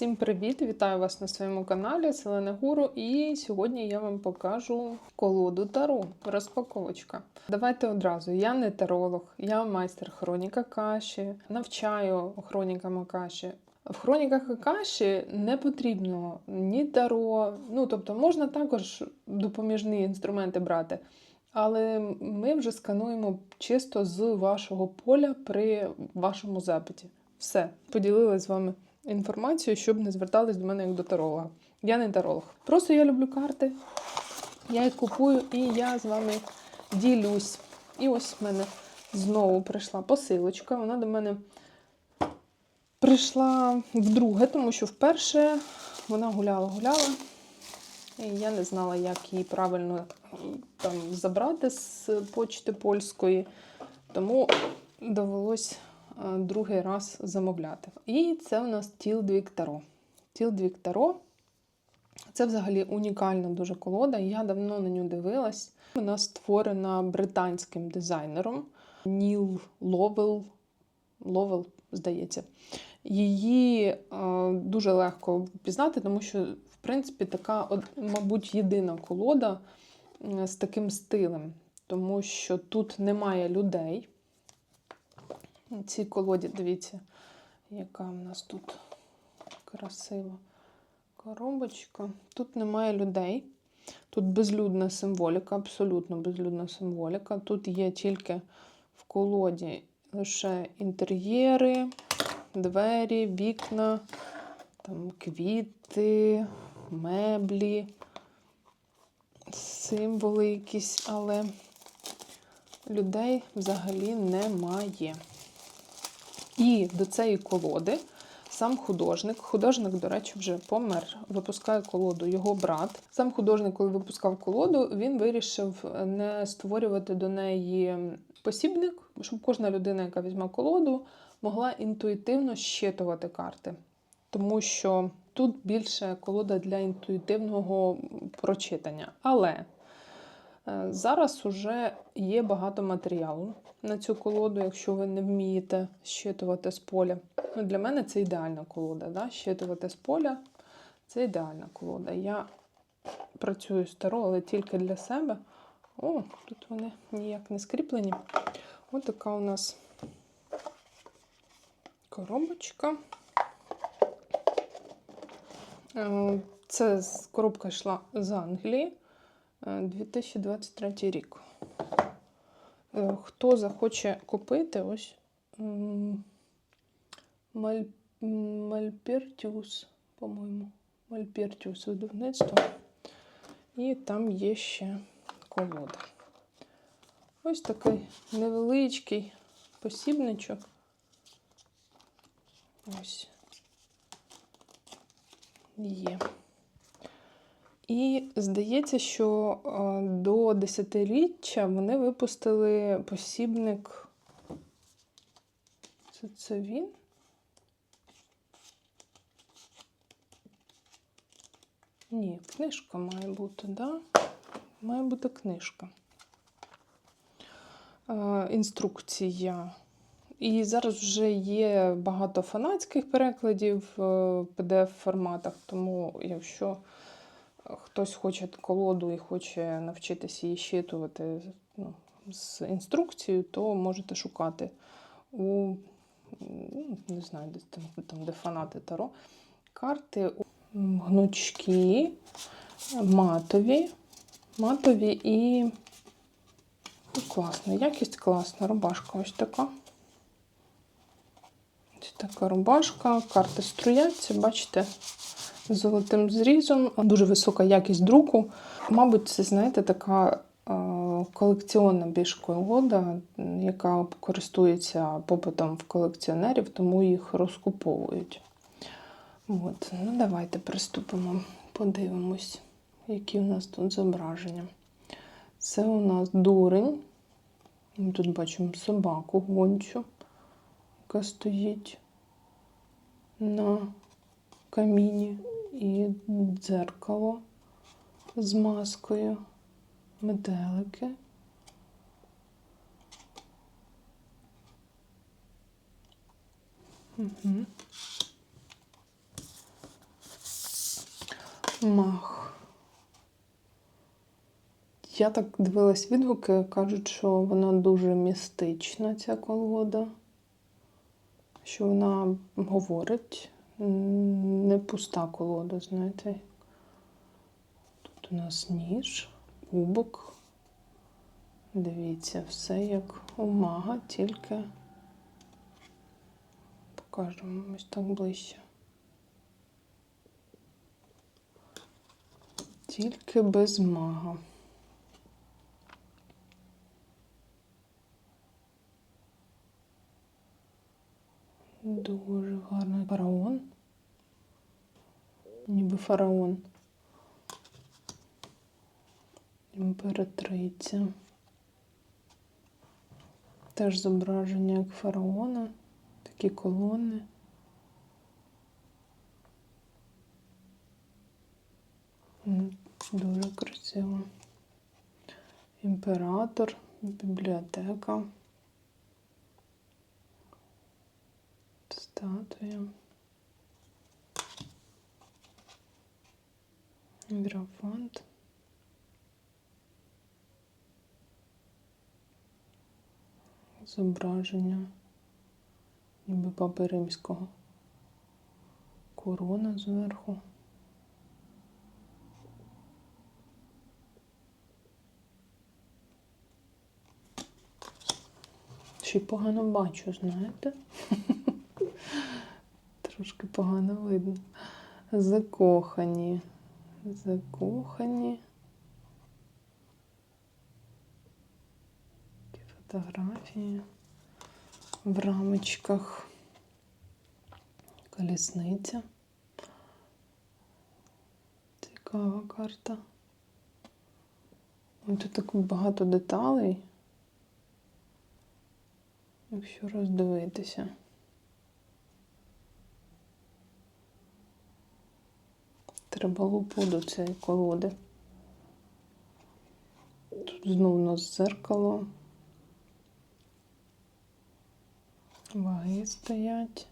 Всім привіт! Вітаю вас на своєму каналі Селена Гуру. І сьогодні я вам покажу колоду Таро. Розпаковочка. Давайте одразу. Я не таролог, я майстер хроніка каші, навчаю хронікам Акаші. В хроніках Акаші не потрібно ні таро, ну тобто можна також допоміжні інструменти брати. Але ми вже скануємо чисто з вашого поля при вашому запиті. Все, поділилась з вами інформацією, щоб не звертались до мене як до таролога. Я не таролог. Просто я люблю карти, я їх купую і я з вами ділюсь. І ось в мене знову прийшла посилочка. Вона до мене прийшла вдруге, тому що вперше вона гуляла-гуляла. І я не знала, як її правильно там забрати з почти польської, тому довелось другий раз замовляти. І це у нас Тілдвік Таро. Тілдвік Таро це взагалі унікальна дуже колода. Я давно на нього дивилась. Вона створена британським дизайнером Ніл Ловел. Ловел, здається. Її е, дуже легко впізнати, тому що, в принципі, така, мабуть, єдина колода е, з таким стилем, тому що тут немає людей. В цій колоді, дивіться, яка в нас тут красива коробочка. Тут немає людей. Тут безлюдна символіка, абсолютно безлюдна символіка. Тут є тільки в колоді лише інтер'єри, двері, вікна, там квіти, меблі, символи якісь, але людей взагалі немає. І до цієї колоди сам художник, художник, до речі, вже помер, випускає колоду його брат. Сам художник, коли випускав колоду, він вирішив не створювати до неї посібник, щоб кожна людина, яка візьме колоду, могла інтуїтивно щитувати карти. Тому що тут більше колода для інтуїтивного прочитання. Але е, зараз вже є багато матеріалу на цю колоду, якщо ви не вмієте щитувати з поля. Ну, Для мене це ідеальна колода. Да? Щитувати з поля це ідеальна колода. Я працюю старо, але тільки для себе. О, тут вони ніяк не скріплені. Ось така у нас коробочка. Е, Це коробка йшла з Англії е, 2023 рік. Е, Хто захоче купити, ось Маль... Мальпертіус, по-моєму. Мальпертіус видавництво. І там є ще колода. Ось такий невеличкий посібничок. Ось. Є. І здається, що е, до десятиріччя вони випустили посібник. Це, це він? Ні, книжка має бути, да? Має бути книжка. Е, інструкція. І зараз вже є багато фанатських перекладів в PDF-форматах, тому якщо хтось хоче колоду і хоче навчитися її щитувати ну, з інструкцією, то можете шукати у ну, не знаю, десь там, де фанати Таро. Карти гнучкі, матові, матові і ну, класно, якість класна, рубашка ось така. Ось така рубашка, карти струяться, бачите, золотим зрізом, дуже висока якість друку. Мабуть, це, знаєте, така е, колекціонна більш колода, яка користується попитом в колекціонерів, тому їх розкуповують. От, ну давайте приступимо, подивимось, які у нас тут зображення. Це у нас дурень. Ми тут бачимо собаку гончу, яка стоїть на каміні і дзеркало з маскою, метелики. Угу. Мах. Я так дивилась відгуки, кажуть, що вона дуже містична, ця колода. Що вона говорить, пуста колода, знаєте. Тут у нас ніж, кубок. Дивіться, все як у мага, тільки покажемо ось так ближче. Тільки без мага. Дуже гарний фараон. Ніби фараон. Імператриця. Теж зображення як фараона, такі колони. Дуже красиво. Імператор, бібліотека. Статуя. Графант. Зображення ніби папи римського. Корона зверху. Ще погано бачу, знаєте? Трошки погано видно. Закохані. Закохані. Такі фотографії в рамочках. Колісниця. Цікава карта. Ось Тут так багато деталей. Якщо роздивитися. Треба до цієї колоди. Тут знову у нас зеркало. Ваги стоять.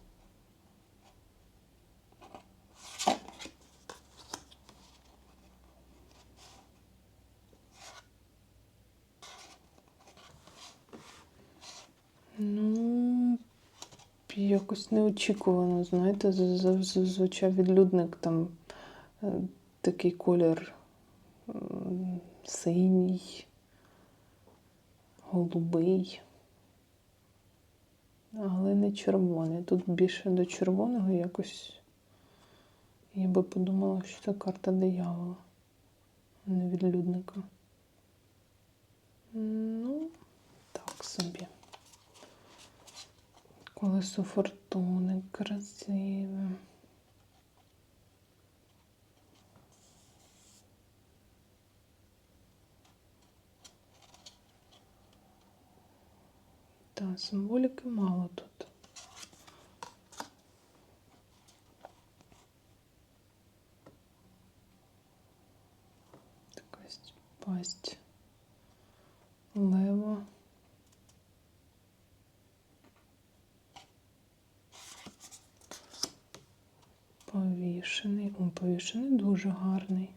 Ну, якось неочікувано, знаєте, зазвичай відлюдник там такий колір синій, голубий, але не червоний. Тут більше до червоного якось я би подумала, що це карта диявола, а не відлюдника. Ну, так собі. Колесо фортуни красиве. Та, символіки мало тут. Така пасть лева. Повішений. О, повішений дуже гарний.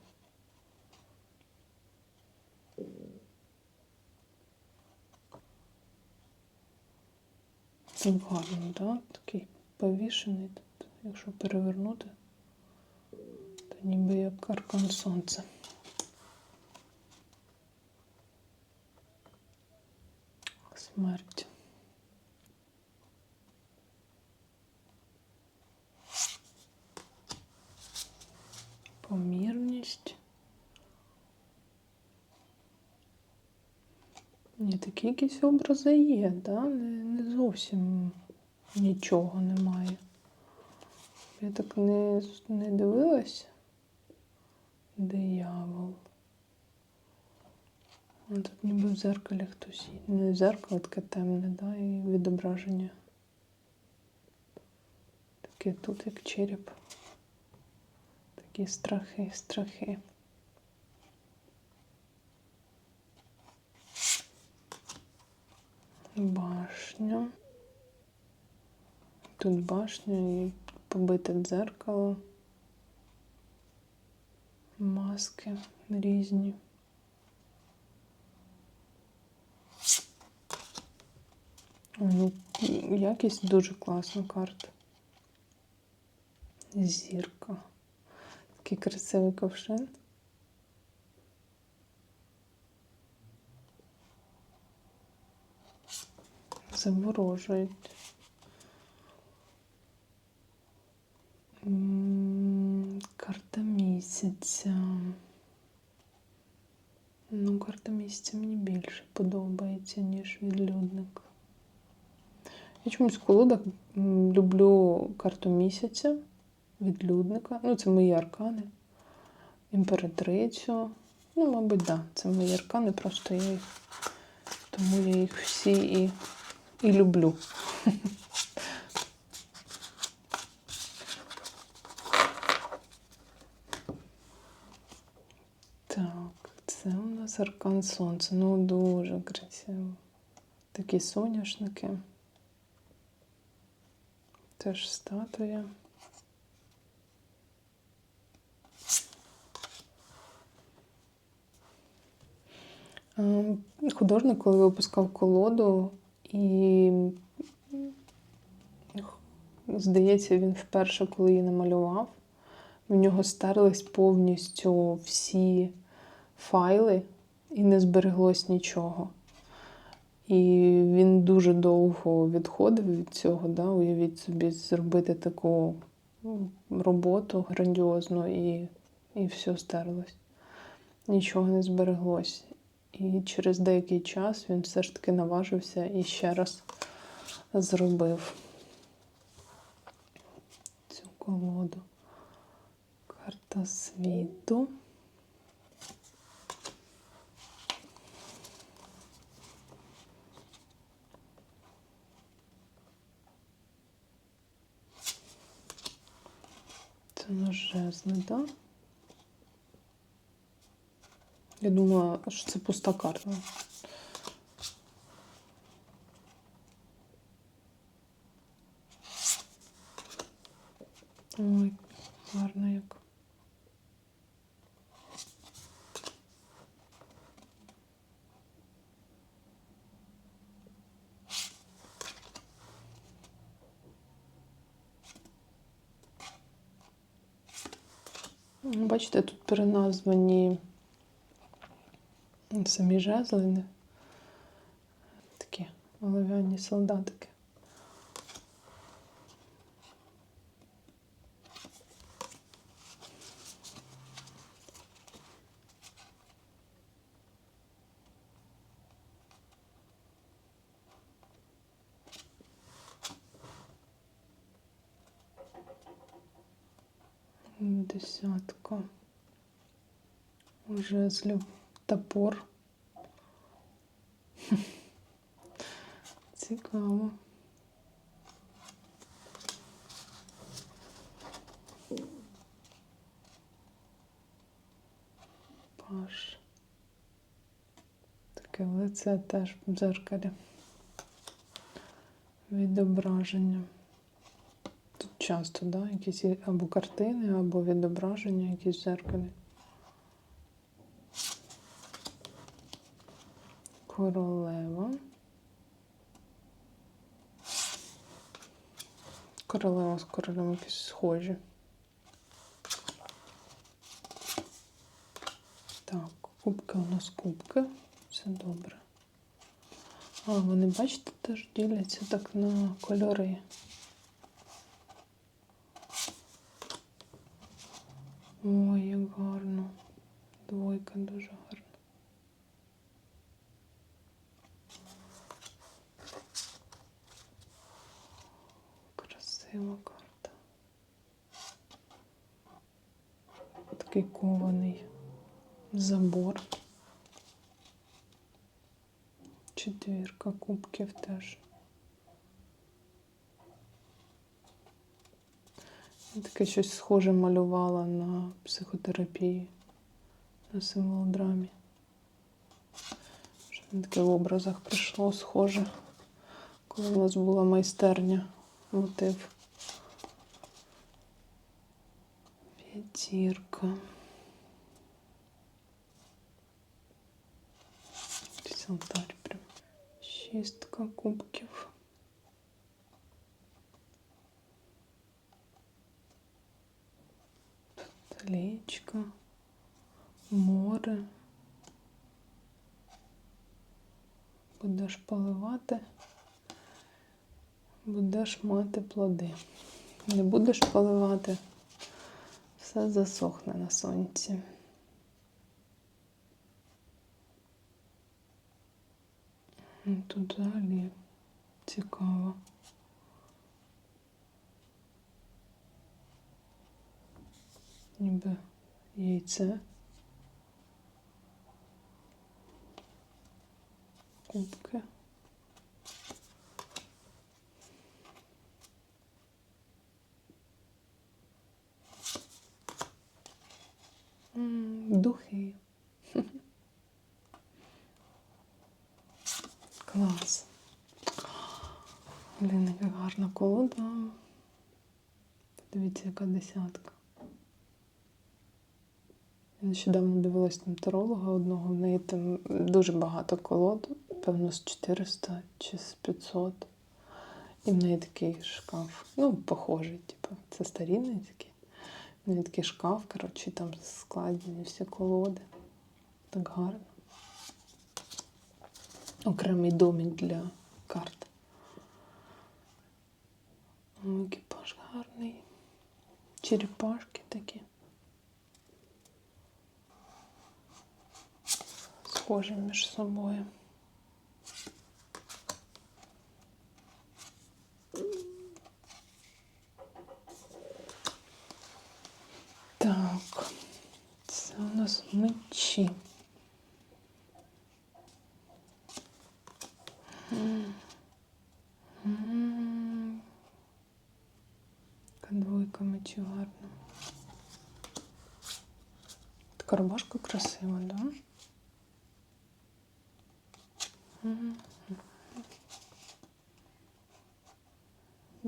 Гарно, так? Такий повішений. Тут, якщо перевернути, то ніби як аркан сонця. Смерть. Помірність. Ні, такі якісь образи є, да? Зовсім нічого немає. Я так не, не дивилась. Диявол. Тут ніби в зеркалі хтось. Не зеркало, таке темне, да? і відображення. Таке тут як череп. Такі страхи, страхи. Башня. Тут башня і побите дзеркало. маски різні. Ну, якість дуже класна карта. Зірка. Такий красивий ковшин. Заворожують. Карта місяця. Ну, карта місяця мені більше подобається, ніж відлюдник. Я чомусь в колодах люблю карту місяця, відлюдника. Ну, це мої аркани. Імператрицю. Ну, мабуть, так. Да. Це мої аркани, просто я їх. Тому я їх всі і, і люблю. Так, це у нас аркан сонця. Ну, дуже красиво. Такі соняшники. Теж статуя. Ем, Художник, коли випускав колоду, і здається, він вперше, коли її намалював, в нього стерлись повністю всі файли і не збереглось нічого. І він дуже довго відходив від цього. Да? Уявіть собі, зробити таку роботу грандіозну і, і все стерлось. Нічого не збереглось. І через деякий час він все ж таки наважився і ще раз зробив цю колоду. Карта світу. Це наш жезли, так? Я думала, що це пуста карта. Ой, гарно як. Бачите, тут переназвані самі жезлини. такі олов'яні солдатики. Десятка жезлів, топор. Цікаво. Паш. Таке лице теж в дзеркалі. Відображення. Тут часто, да, якісь або картини, або відображення якісь в дзеркалі. Королева. Королева з королем якісь схожі. Так, кубки у нас кубки. Все добре. А вони, бачите, теж діляться так на кольори. Ой, як гарно. Двойка дуже гарна. Красива карта. Такий кований забор. Четвірка кубків теж. Я Таке щось схоже малювала на психотерапії, на символ драмі. Що мені таке в образах прийшло схоже, коли в нас була майстерня мотив. зірка. Солдарь прям. Шістка кубків. Річка, море. Будеш поливати, будеш мати плоди. Не будеш поливати все засохне на сонці. Ну, Тут взагалі цікаво. Ніби яйце. Кубки. М, Духи. Клас. Блін, яка гарна колода. Подивіться, яка десятка. Я нещодавно дивилась там таролога одного, в неї там дуже багато колод, певно, з 400 чи з 500. І в неї такий шкаф. Ну, похожий, типу, це старінний В неї такий шкаф, коротше, там складені всі колоди. Так гарно. Окремий домик для карт. О, екіпаж гарний. Черепашки такі. Схожі між собою. Так, це у нас мечі. М. М. Така двойка мечів гарна. Така рубашка красива, да?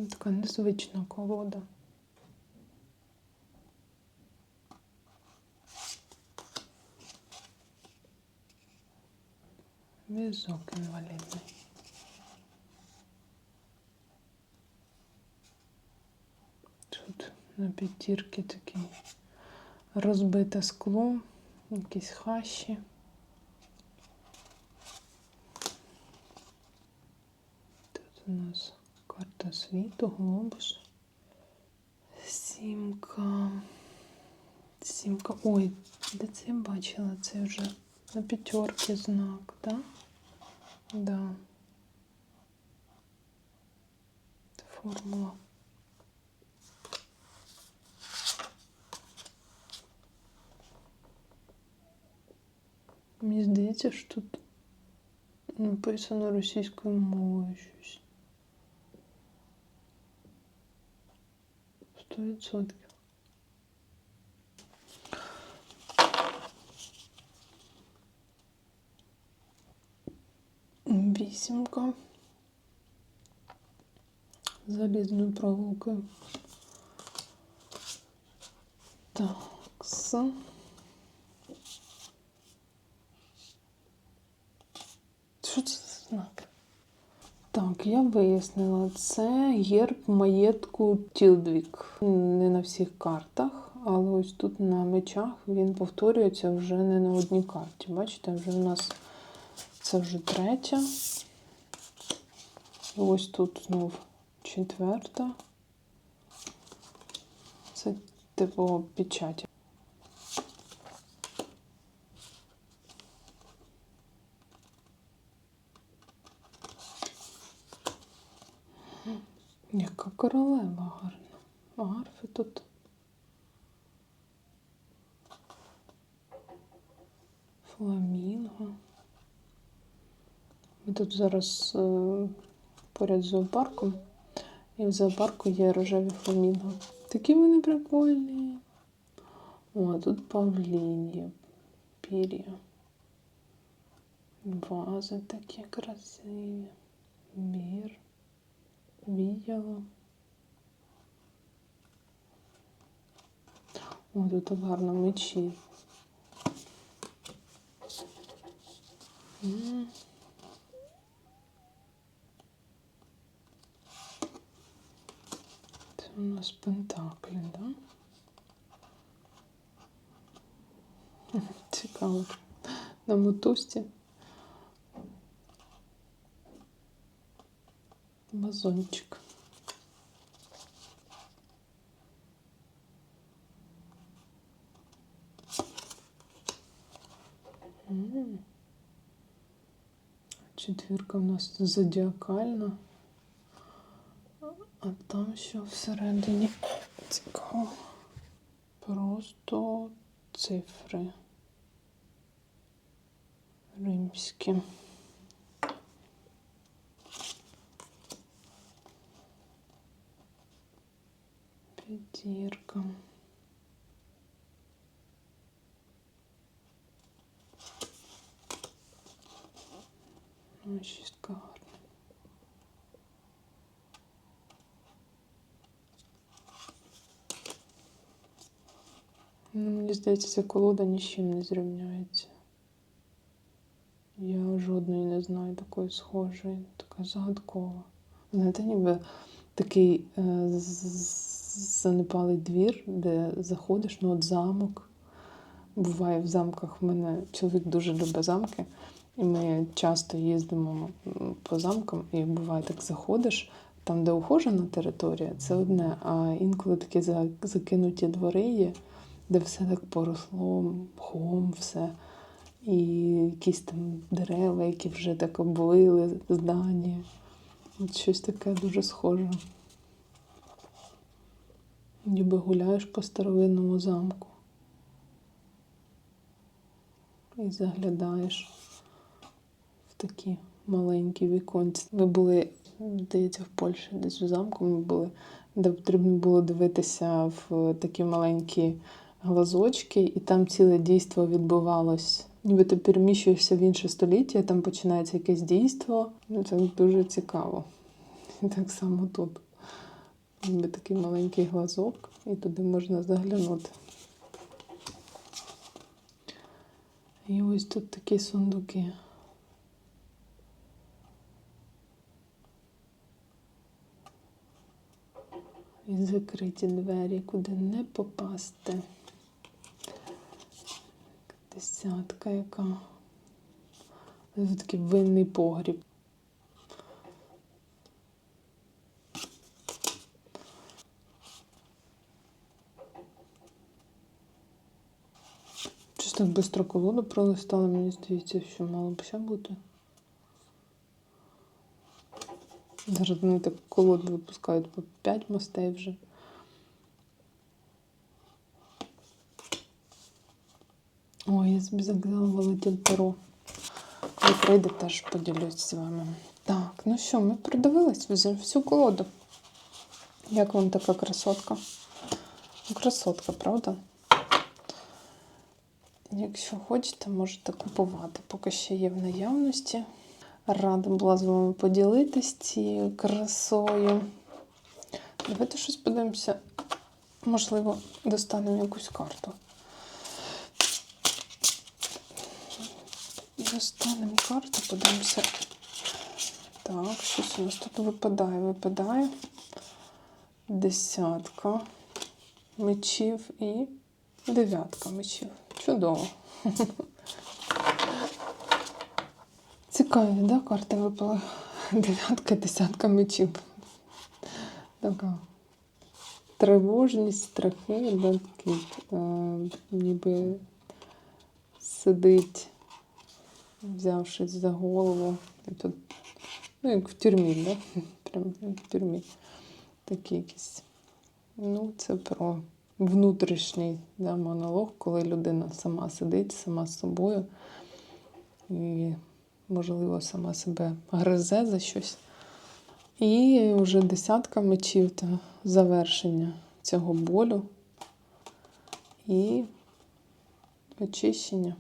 Така незвична колода. Візок інвалідний. Тут на п'ятірки такі розбите скло, якісь хащі. Тут у нас карта світу, глобус. Сімка. Сімка. Ой, де це я бачила? Це вже на п'ятерки знак, так? Да? Формула. Мені здається, що тут написано російською мовою щось. Сто відсотків. Вісімка. Залізною проволокою. Так, Так, я вияснила, це герб маєтку Тілдвік. Не на всіх картах, але ось тут на мечах він повторюється вже не на одній карті. Бачите, вже в нас це вже третя. Ось тут знов четверта. Це типу печаті. Яка королева гарна. Гарфи тут. Фламінго. Ми тут зараз е, поряд з зоопарком. І в зоопарку є рожеві фламінго. Такі вони прикольні. О, тут павління, пір'я. Вази такі красиві. Мір. Віяло. О, тут гарно мечі. Це у нас пентаклі, так? Да? Цікаво. На мотузці. Мазончик. Четвірка у нас зодіакальна. А там що всередині цікаво. Просто цифри. Римські. П'ятірка. Ну, шістка гарна. Ну, мені здається, ця колода ні з чим не зрівняється. Я жодної не знаю такої схожої, така загадкова. Знаєте, ніби такий е, занепалий двір, де заходиш, ну от замок. Буває в замках. В мене чоловік дуже любить замки, і ми часто їздимо по замкам, і буває так заходиш. Там, де ухожена територія, це одне, а інколи такі закинуті двори є, де все так поросло мхом, все. І якісь там дерева, які вже так облили здання. От щось таке дуже схоже. Ніби гуляєш по старовинному замку. І заглядаєш в такі маленькі віконці. Ми були, здається, в Польщі, десь в замку ми були, де потрібно було дивитися в такі маленькі глазочки, і там ціле дійство відбувалось. Ніби ти переміщуєшся в інше століття, там починається якесь дійство. Ну, це дуже цікаво. І так само тут. Ніби такий маленький глазок, і туди можна заглянути. І ось тут такі сундуки. І закриті двері, куди не попасти. Десятка яка. Це такий винний погріб. Щось так швидко колоду пролистала, мені здається, що мало б ще бути. Зараз вони так колоду випускають по 5 мостей вже. Ой, я заказала володіл перо. Коли прийде, теж поділюсь з вами. Так, ну що, ми продивились всю колоду. Як вам така красотка? Красотка, правда? Якщо хочете, можете купувати, поки ще є в наявності. Рада була з вами поділитись цією красою. Давайте щось подивимося. Можливо, достанемо якусь карту. Достанемо карту, подивимося. Так, щось у нас тут випадає, випадає. Десятка мечів і дев'ятка мечів. Чудово. Цікаві, да, карти випали? Дев'ятка, десятка мечів. Така тривожність, страхи, да, такий, е, ніби сидить, взявшись за голову. Тут, ну, як в тюрмі, да? Прям як в тюрмі. Такі якісь. Ну, це про внутрішній да, монолог, коли людина сама сидить, сама з собою і, можливо, сама себе гризе за щось. І вже десятка мечів та завершення цього болю і очищення.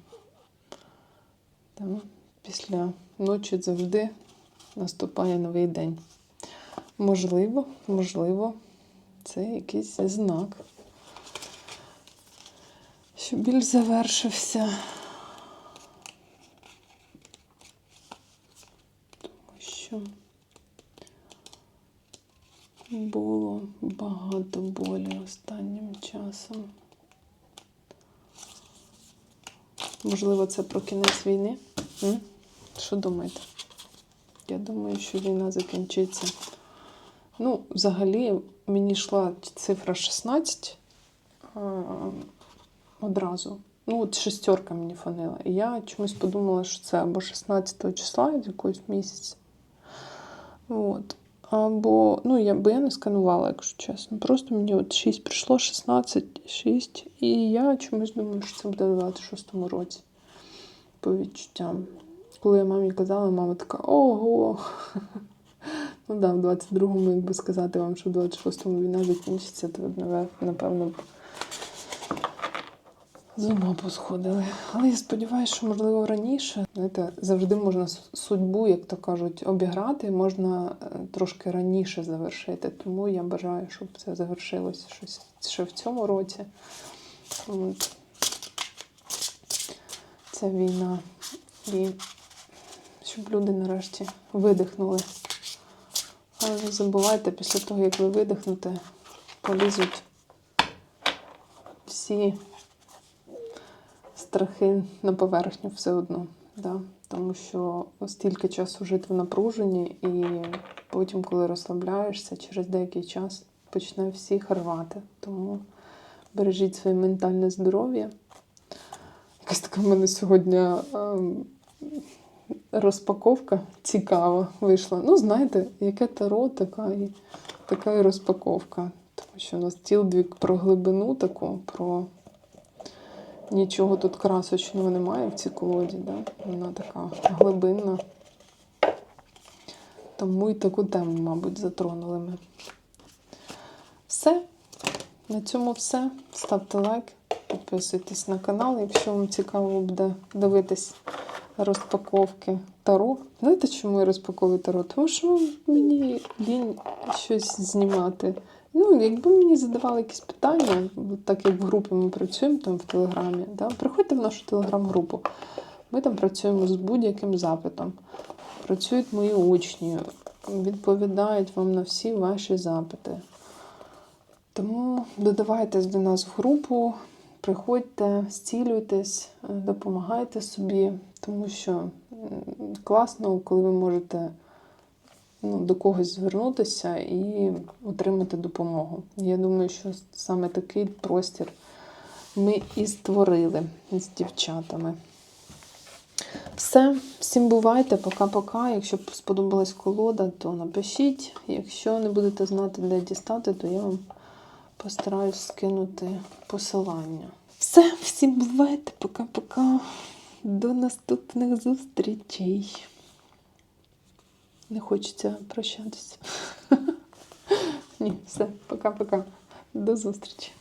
Там після ночі завжди наступає новий день. Можливо, можливо, це якийсь знак, що біль завершився. Тому що було багато болі останнім часом. Можливо, це про кінець війни? М? Що думаєте? Я думаю, що війна закінчиться. Ну, взагалі, мені йшла цифра 16 а, одразу. Ну, от шестерка мені фонила. І я чомусь подумала, що це або 16 числа якогось місяця. От. Або, ну, я, бо я не сканувала, якщо чесно. Просто мені от 6 прийшло, 16, 6. І я чомусь думаю, що це буде в 26-му році. По відчуттям. Коли я мамі казала, мама така, ого. Ну да, в 22-му, якби сказати вам, що в 26-му війна закінчиться, то напевно, з посходили. Але я сподіваюся, що можливо раніше. Знаєте, завжди можна судьбу, як то кажуть, обіграти, можна е, трошки раніше завершити. Тому я бажаю, щоб це завершилося щось ще в цьому році. От. Ця війна. І щоб люди нарешті видихнули. Але не забувайте, після того, як ви видихнете, полізуть всі страхи на поверхню все одно. Да? Тому що стільки часу жити в напруженні, і потім, коли розслабляєшся, через деякий час почне всіх рвати. Тому бережіть своє ментальне здоров'я. Якась така в мене сьогодні ем, розпаковка цікава вийшла. Ну, знаєте, яке таро, така і, така і розпаковка. Тому що у нас тілдвік про глибину таку, про нічого тут красочного немає в цій колоді. Да? Вона така глибинна. Тому і таку тему, мабуть, затронули ми. Все. На цьому все. Ставте лайк, підписуйтесь на канал, якщо вам цікаво буде дивитись розпаковки таро. Знаєте, чому я розпаковую таро? Тому що мені лінь щось знімати. Ну, якби мені задавали якісь питання, так як в групі ми працюємо там в Телеграмі, да? приходьте в нашу телеграм-групу. Ми там працюємо з будь-яким запитом. Працюють мої учні, відповідають вам на всі ваші запити. Тому додавайтесь до нас в групу, приходьте, зцілюйтесь, допомагайте собі, тому що класно, коли ви можете ну, до когось звернутися і отримати допомогу. Я думаю, що саме такий простір ми і створили з дівчатами. Все, всім бувайте, пока-пока. Якщо сподобалась колода, то напишіть. Якщо не будете знати, де дістати, то я вам постараюсь скинути посилання. Все, всім бувайте, пока-пока. До наступних зустрічей. Не хочеться прощатися. Ні, все, пока-пока. До зустрічі.